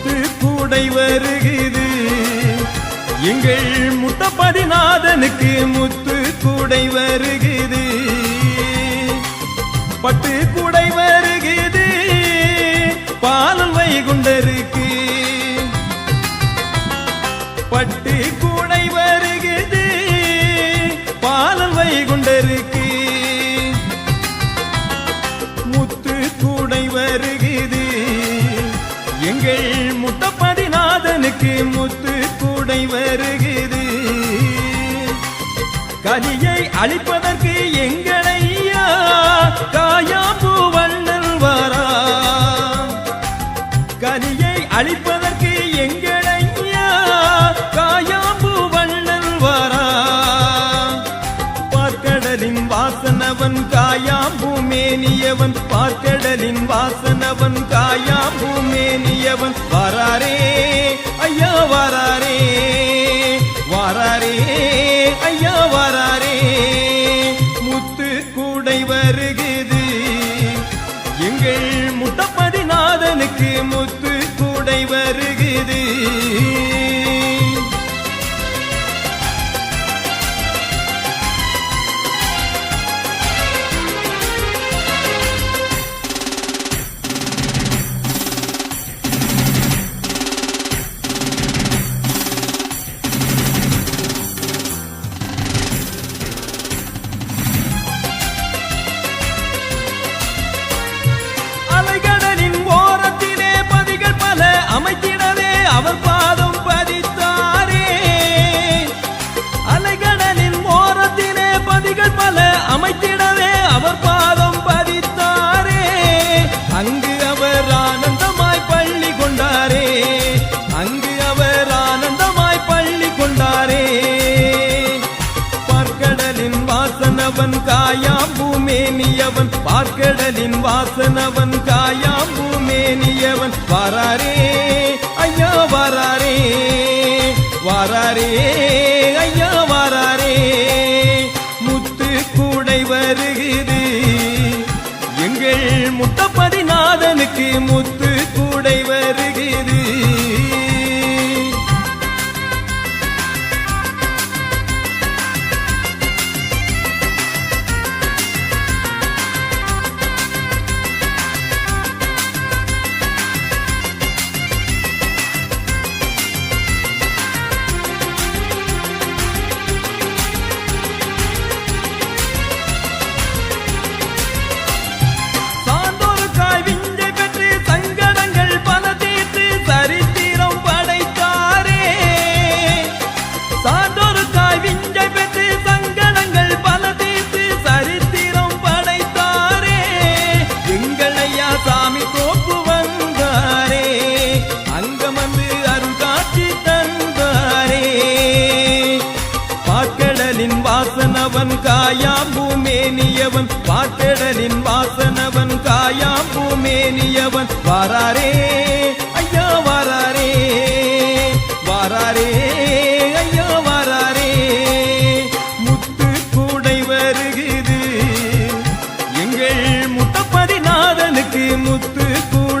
திருக்கூடை கூடை வருகுது. எங்கள் முட்டப்பதிநாதனுக்கு முத்து கூடை வருகுது. பட்டு கூடை வருகுது. பாலல் வைகுண்டருக்கு பட்டு கூடை வருகுது. பாலல் வைகுண்டருக்கு முத்து கூடை வருகுது. எங்கள் முட்டப்பதிநாதனுக்கு முத்து கூடை வருகிறது. கலியை அழிப்பதற்கு எங்களையா காயாம்பூ வண்ணல் வரா. கலியை அழிப்பதற்கு எங்களையா காயாம்பூ வண்ணல் வரா. பார்க்கடலின் வாசனவன் பூமேனியவன் பார்க்கடலின் வாசனவன் காயா பூமேனியவன். வராரே ஐயா வராரே வராரே ஐயா வராரே. முத்து கூடை வருகுது அமைத்திடவே அவர் பாதம் பதித்தாரே. அலைகடலின் ஓரத்திலே பதிகள் பல அமைத்திடவே அவர் பாதம் பதித்தாரே. அங்கு அவர் ஆனந்தமாய் பள்ளி கொண்டாரே. அங்கு அவர் ஆனந்தமாய் பள்ளி கொண்டாரே. பார்க்கடலின் வாசனவன் காயாம்பூமேனியவன் பார்க்கடலின் வாசனவன் காயாம்பூ மேனியவன் வராரே. ஐயா வராரே வராரே ஐயா வராரே. முத்து கூடை வருகிறது. எங்கள் முட்டப்பதிநாதனுக்கு முத்து காயாம்பூமேனியவன் பாட்டடலின் வாசனவன் காயாம்பூமேனியவன். வாராரே ஐயா வாராரே வாராரே ஐயா வாராரே. முத்து கூடை வருகுது எங்கள் முத்தப்பதிநாதனுக்கு முத்து கூட